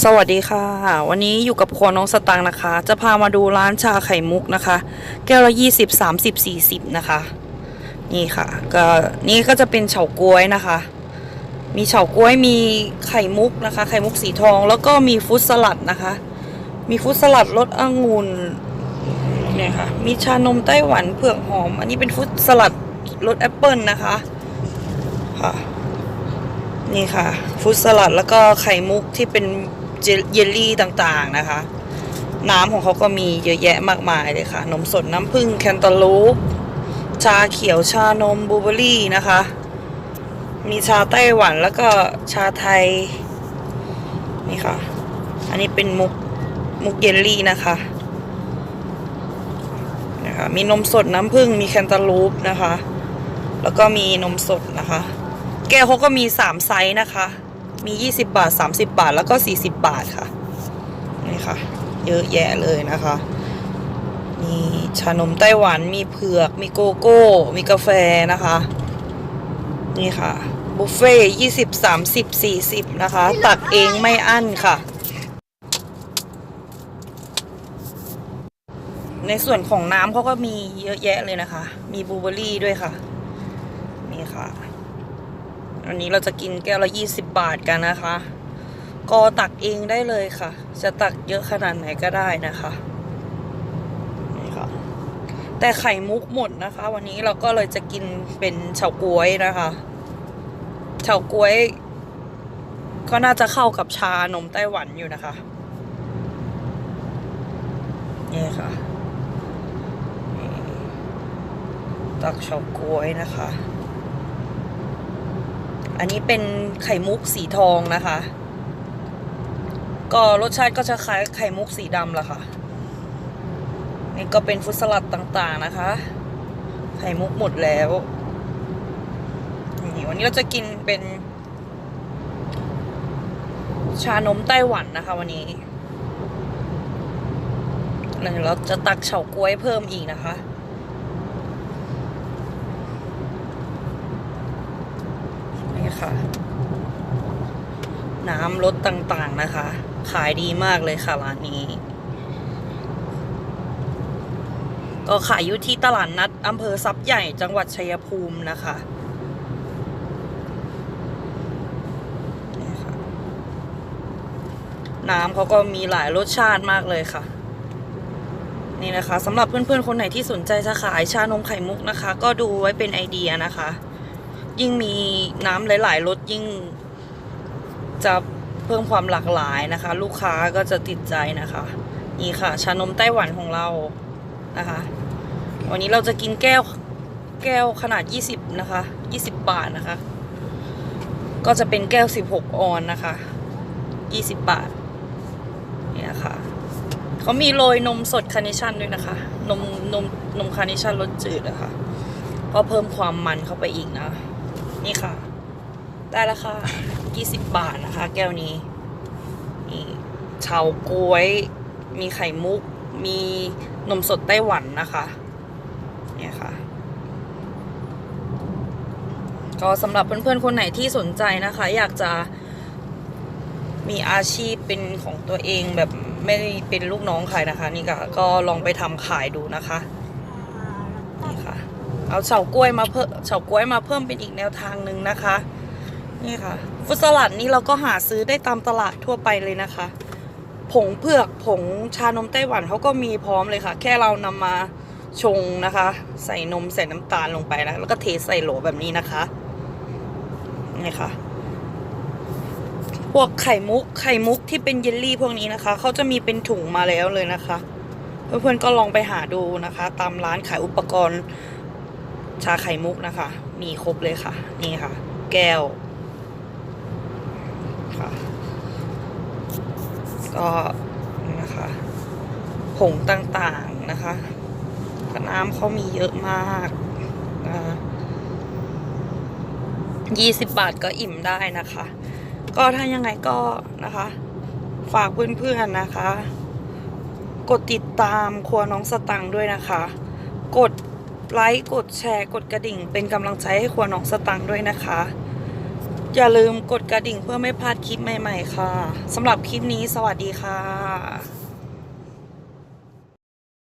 สวัสดีค่ะ วันนี้อยู่กับครัวน้องสตังนะคะ จะพามาดูร้านชาไข่มุกนะคะ แก้วละยี่สิบสามสิบสี่สิบนะคะ นี่ค่ะ ก็นี่ก็จะเป็นเฉาก๊วยนะคะ มีเฉาก๊วยมีไข่มุกนะคะ ไข่มุกสีทองแล้วก็มีฟุตสลัดนะคะ มีฟุตสลัดรสองุ่นเนี่ยค่ะ มีชานมไต้หวันเผือกหอม อันนี้เป็นฟุตสลัดรสแอปเปิลนะคะค่ะนี่ค่ะ ฟุตสลัดแล้วก็ไข่มุกที่เป็น เยลลี่ต่างๆนะคะ น้ำของเขาก็มีเยอะแยะมากมายเลยค่ะ นมสดน้ำผึ้งแคนตาลูป ชาเขียวชานมบลูเบอรี่นะคะ มีชาไต้หวันแล้วก็ชาไทย นี่ค่ะ อันนี้เป็นมุกมุกเยลลี่นะคะนะคะมีนมสดน้ำผึ้งมีแคนตาลูปนะคะ แล้วก็มีนมสดนะคะ แก้วเขาก็มี3ไซส์นะคะ มี 20 บาท 30 บาท แล้วก็ 40 บาทค่ะ นี่ค่ะ เยอะแยะเลยนะคะ มีชานมไต้หวัน มีเผือก มีโกโก้ มีกาแฟนะคะ นี่ค่ะ บุฟเฟ่ยี่สิบสามสิบสี่สิบนะคะ ตักเองไม่อั้นค่ะ ในส่วนของน้ำเขาก็มีเยอะแยะเลยนะคะ มีบลูเบอร์รี่ด้วยค่ะ นี่ค่ะ อันนี้เราจะกินแก้วละยี่สิบบาทกันนะคะ ก็ตักเองได้เลยค่ะ จะตักเยอะขนาดไหนก็ได้นะคะนี่ค่ะ แต่ไข่มุกหมดนะคะ วันนี้เราก็เลยจะกินเป็นเฉาก๊วยนะคะเฉาก๊วย ก็น่าจะเข้ากับชานมไต้หวันอยู่นะคะนี่ค่ะตักเฉาก๊วยนะคะ อันนี้เป็นไข่มุกสีทองนะคะ ก็รสชาติก็จะคล้ายไข่มุกสีดำละค่ะ นี่ก็เป็นฟรุตสลัดต่างๆนะคะ ไข่มุกหมดแล้วนี่วันนี้เราจะกินเป็น ชานมไต้หวันนะคะวันนี้แล้วเราจะตักเฉาก๊วยเพิ่มอีกนะคะ นี่ ค่ะ น้ำรสต่างๆนะคะ ขายดีมากเลยค่ะร้านนี้ ก็ขายอยู่ที่ตลาดนัดอำเภอซับใหญ่จังหวัดชัยภูมินะคะนี่ค่ะน้ำเขาก็มีหลายรสชาติมากเลยค่ะ นี่นะคะสำหรับเพื่อนๆ คนไหนที่สนใจจะขายชานมไข่มุกนะคะ ก็ดูไว้เป็นไอเดียนะคะ ยิ่งมีน้ำหลาย ๆรสยิ่งจะเพิ่มความหลากหลายนะคะ ลูกค้าก็จะติดใจนะคะ นี่ค่ะ ชานมไต้หวันของเรานะคะ วันนี้เราจะกินแก้วแก้วขนาด 20 นะคะ 20 บาทนะคะ ก็จะเป็นแก้ว 16 ออนนะคะ 20 บาท เนี่ยค่ะ เขามีโรยนมสดคาร์เนชั่นด้วยนะคะ นมนมนมคาร์เนชั่นรสจืดนะคะ ก็เพิ่มความมันเข้าไปอีกนะ นี่ค่ะ ได้แล้วค่ะ20บบาทนะคะ แก้วนี้ นี่เฉาก๊วย มีไข่มุก มีนมสดไต้หวันนะคะ เนี่ยค่ะ ก็สำหรับเพื่อนๆ คนไหนที่สนใจนะคะ อยากจะมีอาชีพเป็นของตัวเองแบบไม่เป็นลูกน้องใครนะคะ นี่ก็ก็ลองไปทำขายดูนะคะ เอาเฉาก๊วยมาเพิ่มเฉาก๊วยมาเพิ่มเป็นอีกแนวทางหนึ่งนะคะ นี่ค่ะฟุตสลัดนี่เราก็หาซื้อได้ตามตลาดทั่วไปเลยนะคะ ผงเผือกผงชานมไต้หวันเขาก็มีพร้อมเลยค่ะ แค่เรานำมาชงนะคะ ใส่นมใส่น้ำตาลลงไปนะแล้วก็เทใส่โหลแบบนี้นะคะนี่ค่ะพวกไข่มุกไข่มุกที่เป็นเยลลี่พวกนี้นะคะเขาจะมีเป็นถุงมาแล้วเลยนะคะ เพื่อนๆก็ลองไปหาดูนะคะ ตามร้านขายอุปกรณ์ ชาไข่มุกนะคะ มีครบเลยค่ะ นี่ค่ะ แก้วค่ะ ก็นะคะผงต่างๆนะคะน้ำเขามีเยอะมากนะคะยี่สิบบาทก็อิ่มได้นะคะ ก็ถ้ายังไงก็นะคะ ฝากเพื่อนๆนะคะ กดติดตามครัวน้องสตังค์ด้วยนะคะ กด ไลค์กดแชร์กดกระดิ่ง เป็นกำลังใจให้ครัวน้องสตังค์ด้วยนะคะ อย่าลืมกดกระดิ่งเพื่อไม่พลาดคลิปใหม่ ๆ ค่ะสำหรับคลิปนี้สวัสดีค่ะ